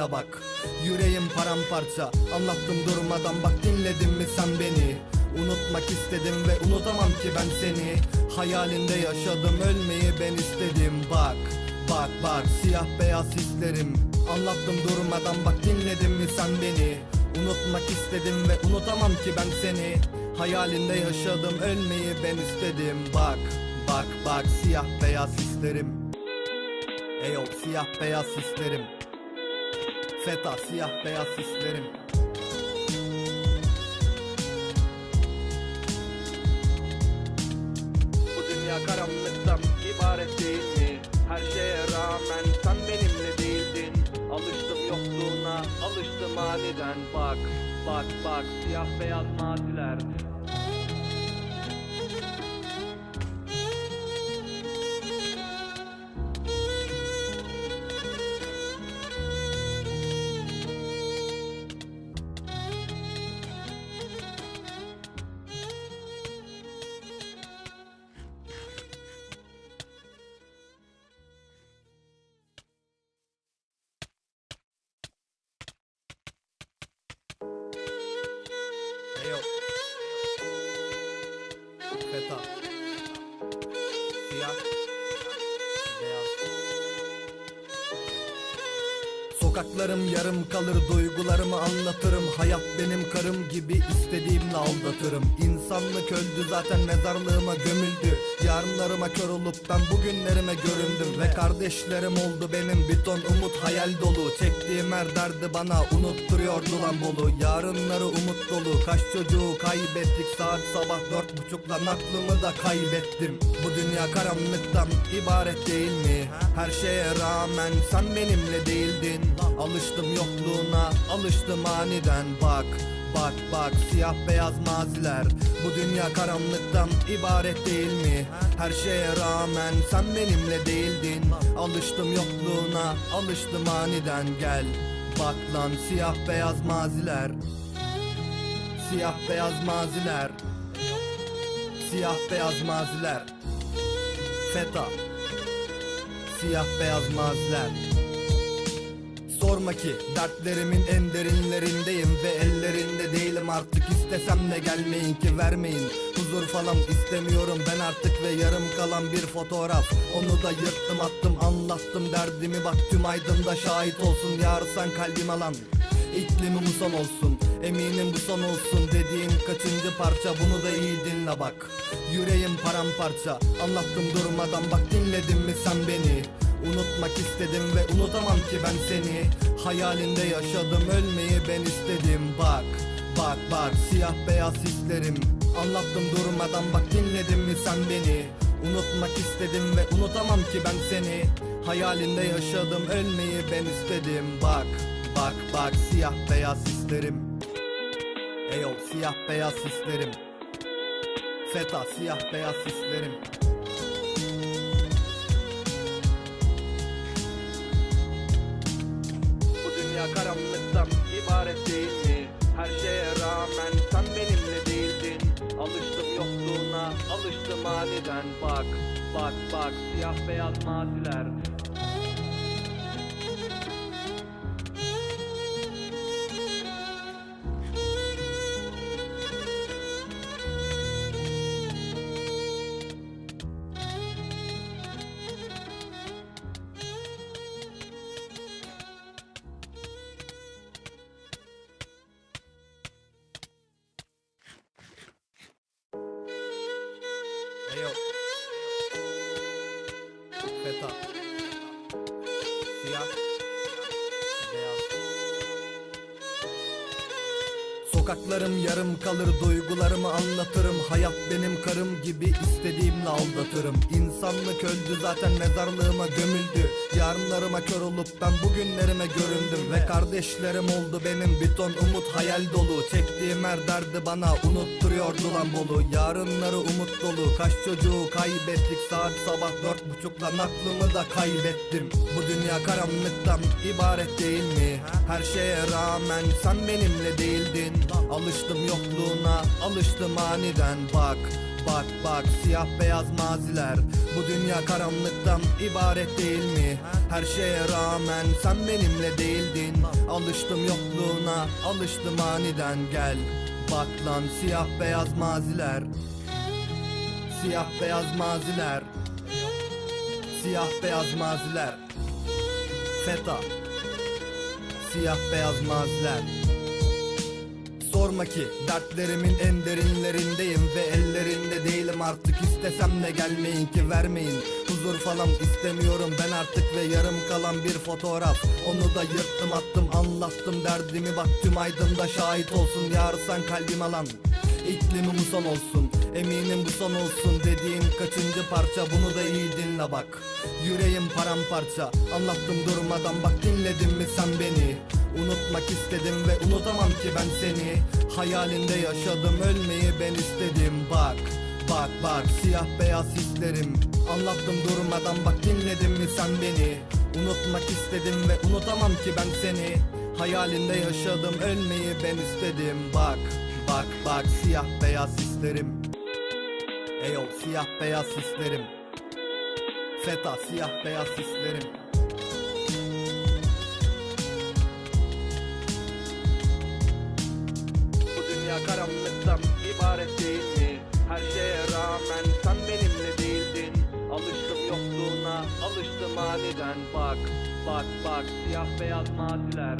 dinle bak Yüreğim paramparça. Anlattım durmadan bak dinledin mi sen beni? Unutmak istedim ve unutamam ki ben seni. Hayalinde yaşadım ölmeyi ben istedim. Bak bak bak siyah beyaz hislerim. Anlattım durmadan bak dinledin mi sen beni? Unutmak istedim ve unutamam ki ben seni. Hayalinde yaşadım ölmeyi ben istedim. Bak bak bak siyah beyaz hislerim. Eyol siyah beyaz hislerim Feta siyah beyaz hislerim Bu dünya karanlıktan ibaret değil mi? Her şeye rağmen sen benimle değildin. Alıştım yokluğuna, alıştım aniden. Bak, bak, bak, siyah beyaz maziler Sokaklarım yarım kalır duygularımı anlatırım. Hayat benim karım gibi istediğimle aldatırım. İnsanlık öldü zaten mezarlığıma gömüldü. Yarınlarıma kör olup ben bugünlerime göründüm. Ve kardeşlerim oldu benim bir ton umut hayal dolu. Çektiğim her derdi bana unutturuyordu lan bolu. Yarınları umut dolu. Kaç çocuğu kaybettik? Saat sabah dört buçuk lan aklımı da kaybettim. Bu dünya karanlıktan ibaret değil mi? Her şeye rağmen sen benimle değildin Alıştım yokluğuna alıştım aniden. Bak Bak bak siyah beyaz maziler. Bu dünya karanlıktan ibaret değil mi? Her şeye rağmen sen benimle değildin. Alıştım yokluğuna alıştım aniden. Gel Bak lan siyah beyaz maziler. Siyah beyaz maziler. Siyah beyaz maziler. Feta. Siyah beyaz maziler Sorma ki dertlerimin en derinlerindeyim Ve ellerinde değilim. Artık istesem de gelmeyin ki vermeyin. Huzur falan istemiyorum ben artık ve yarım kalan bir fotoğraf. Onu da yırttım attım anlattım derdimi. Bak tüm aydında şahit olsun Yar sen kalbim alan. İklimi bu son olsun Eminim bu son olsun. Dediğin kaçıncı parça Bunu da iyi dinle bak. Yüreğim paramparça Anlattım durmadan. Bak dinledin mi sen beni Unutmak istedim ve unutamam ki ben seni. Hayalinde yaşadım ölmeyi ben istedim. Bak bak bak siyah beyaz hislerim. Anlattım durmadan bak dinledin mi sen beni? Unutmak istedim ve unutamam ki ben seni. Hayalinde yaşadım ölmeyi ben istedim. Bak bak bak siyah beyaz hislerim. Eyol siyah beyaz hislerim. Feta siyah beyaz hislerim Dünya karanlıktan ibaret değil mi? Her şeye rağmen sen benimle değildin. Alıştım yokluğuna, alıştım aniden. Bak, bak, bak, siyah beyaz maziler Eyol Feta. Siyah. Sokaklarım yarım kalır duygularımı anlatırım. Hayat benim karım gibi istediğimle aldatırım. İnsanlık öldü zaten mezarlığıma gömüldü Yarınlarıma kör olup ben bugünlerime göründüm Ve kardeşlerim oldu. Benim bir ton umut hayal dolu. Çektiğim her derdi bana unutturuyordu lan bolu. Yarınları umut dolu. Kaç çocuğu kaybettik? Saat sabah dört buçuk lan aklımı da kaybettim. Bu dünya karanlıktan ibaret değil mi? Her şeye rağmen sen benimle değildin. Alıştım yokluğuna alıştım aniden. Bak Bak bak siyah beyaz maziler. Bu dünya karanlıktan ibaret değil mi? Her şeye rağmen sen benimle değildin. Alıştım yokluğuna alıştım aniden. Gel Bak lan siyah beyaz maziler. Siyah beyaz maziler. Siyah beyaz maziler. Feta. Siyah beyaz maziler. Sorma ki dertlerimin en derinlerindeyim Ve değilim artık istesem de gelmeyin ki vermeyin. Huzur falan istemiyorum ben artık ve yarım kalan bir fotoğraf. Onu da yırttım attım anlattım derdimi bak tüm aydında şahit olsun. Yarsan kalbim alan İklimim bu son olsun. Eminim bu son olsun dediğin kaçıncı parça? Bunu da iyi dinle bak. Yüreğim paramparça. Anlattım durmadan bak dinledin mi sen beni? Unutmak istedim ve unutamam ki ben seni. Hayalinde yaşadım ölmeyi ben istedim Bak bak bak siyah beyaz hislerim. Anlattım durmadan bak dinledin mi sen beni? Unutmak istedim ve unutamam ki ben seni. Hayalinde yaşadım ölmeyi ben istedim. Bak bak bak siyah beyaz hislerim. Eyo siyah beyaz hislerim. Feta siyah beyaz hislerim. Bu dünya karanlıktan ibaret değil mi? Her şeye aniden Bak, bak, bak, siyah beyaz maziler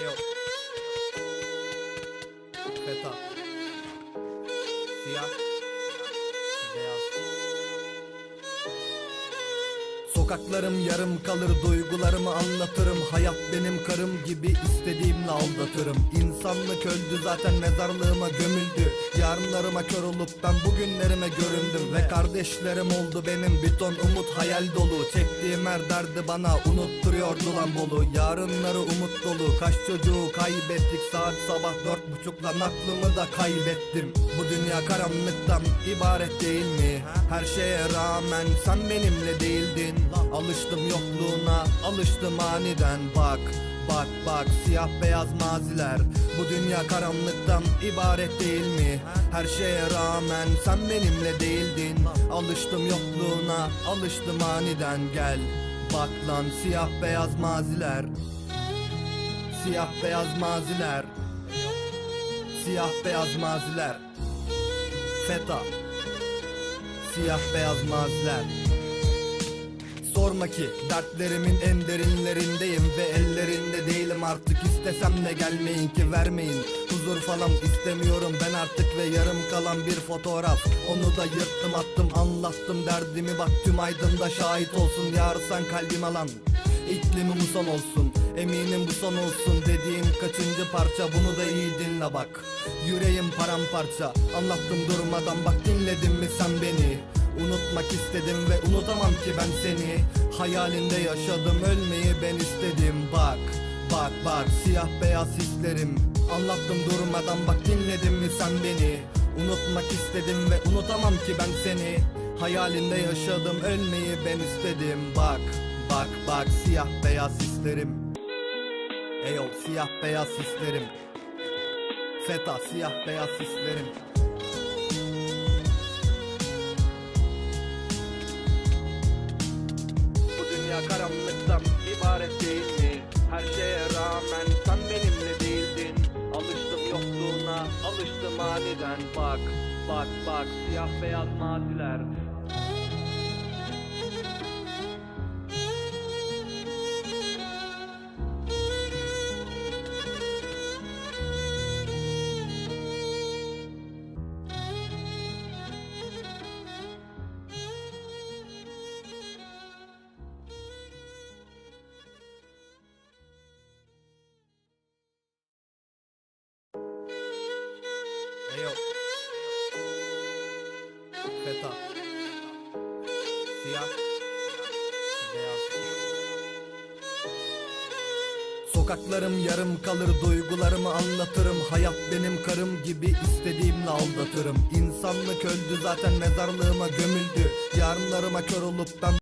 Eyo Feta. Siyah. Sokaklarım yarım kalır duygularımı anlatırım. Hayat benim karım gibi istediğimle aldatırım. İnsanlık öldü zaten mezarlığıma gömüldü Yarınlarıma kör olup ben bugünlerime göründüm Ve kardeşlerim oldu benim. Bir ton umut hayal dolu. Çektiğim her derdi bana unutturuyordu lan bolu. Yarınları umut dolu. Kaç çocuğu kaybettik? Saat sabah dört buçuk lan aklımı da kaybettim. Bu dünya karanlıktan ibaret değil mi? Her şeye rağmen sen benimle değildin. Alıştım yokluğuna alıştım aniden. Bak Bak bak siyah beyaz maziler. Bu dünya karanlıktan ibaret değil mi? Her şeye rağmen sen benimle değildin. Alıştım yokluğuna alıştım aniden. Gel Bak lan siyah beyaz maziler. Siyah beyaz maziler. Siyah beyaz maziler. Feta. Siyah beyaz maziler Sorma ki. Dertlerimin en derinlerindeyim Ve ellerinde değilim. Artık istesem de gelmeyin ki vermeyin. Huzur falan istemiyorum ben artık ve yarım kalan bir fotoğraf. Onu da yırttım attım anlattım. Derdimi bak tüm aydında şahit olsun. Yarsan kalbim alan İklimim bu son olsun. Eminim bu son olsun. Dediğim kaçıncı parça Bunu da iyi dinle bak. Yüreğim paramparça. Anlattım durmadan bak dinledin mi sen beni Unutmak istedim ve unutamam ki ben seni. Hayalinde yaşadım ölmeyi ben istedim. Bak bak bak siyah beyaz hislerim. Anlattım durmadan bak dinledin mi sen beni? Unutmak istedim ve unutamam ki ben seni. Hayalinde yaşadım ölmeyi ben istedim. Bak bak bak siyah beyaz hislerim. Eyo siyah beyaz hislerim. Feta siyah beyaz hislerim karanlıktan ibaret değil mi? Her şeye rağmen sen benimle değildin. Alıştım yokluğuna, alıştım aniden. Bak, bak, bak, siyah beyaz maziler Feta. Siyah Sokaklarım yarım kalır duygularımı anlatırım. Hayat benim karım gibi istediğimle aldatırım. İnsanlık öldü zaten mezarlığıma gömüldü. Yarınlarıma kör olup